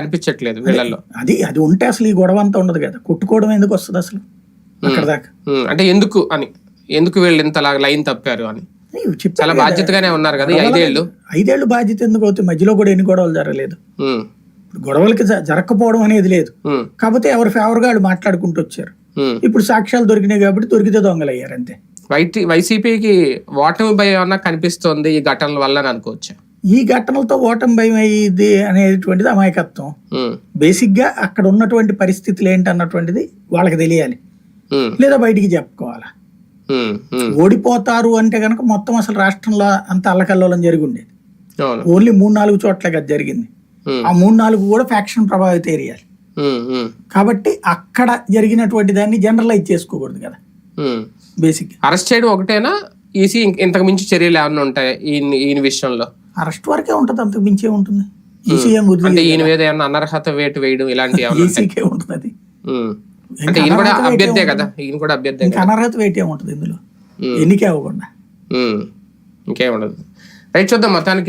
అనిపించట్లేదు వీళ్ళల్లో. అది అది ఉంటే అసలు ఈ గొడవ అంతా ఉండదు కదా. కొట్టుకోవడం ఎందుకు వస్తుంది అసలు? అక్కడ దాకా. అంటే ఎందుకు అని ఎందుకు వీళ్ళు ఇంతలా లైన్ తప్పారు అని? చాలా. బాధ్యతగానే ఉన్నారు కదా ఐదేళ్ళు. ఐదేళ్ళు బాధ్యత ఎందుకు అవుతుంది? మధ్యలో కూడా ఎన్ని గొడవలు జరగలేదు. గొడవలకి జరగకపోవడం అనేది లేదు. కాకపోతే ఎవరి ఫేవర్గా వాళ్ళు మాట్లాడుకుంటూ వచ్చారు. ఇప్పుడు సాక్ష్యాలు దొరికినాయి కాబట్టి దొరికితే దొంగలు అయ్యారు అంతే వైసీపీకి ఓటమి భయం కనిపిస్తోంది ఈ ఘటనల వల్ల అని అనుకోవచ్చు? ఈ ఘటనలతో ఓటమి భయం అయ్యింది అనేటువంటిది అమాయకత్వం. బేసిక్గా అక్కడ ఉన్నటువంటి పరిస్థితులు ఏంటి అన్నటువంటిది వాళ్ళకి తెలియాలి. లేదా బయటికి చెప్పుకోవాలా. ఓడిపోతారు అంటే కనుక మొత్తం అసలు రాష్ట్రంలో అంత అల్లకల్లోలం జరిగి ఉండేది ఓన్లీ మూడు నాలుగు చోట్ల కదా జరిగింది. ఆ మూడు నాలుగు కూడా ఫ్యాక్షన్ ప్రభావిత ఏరియాలు. కాబట్టి అక్కడ జరిగినటువంటి దాన్ని జనరలైజ్ చేసుకోకూడదు కదా. బేసిక్ అరెస్ట్ చేయడం ఒకటేనా? ఈసీ ఇంతకు మించి చర్యలు ఏమైనా ఉంటాయి ఈయన విషయంలో? అరెస్ట్ వరకే ఉంటుంది అంతకు మించే ఉంటుంది ఈసీఎం అంటే ఈయన మీద ఏమన్నా అనర్హత వేటు వేయడం ఇలాంటివి ఏమైనా ఉంటాయి ఈసీకే ఉంటుంది అది ఉమ్. అంటే ఈయన కూడా అనర్హత అభ్యర్థే వేటే కదా? ఈయన కూడా అభ్యర్థే ఇంకా అనర్హత వేటే ఇందులో. ఎన్నికే అవ్వకుండా. ఉమ్. ఇంకేం ఉండదు. రైట్ చూద్దాం మొత్తానికి.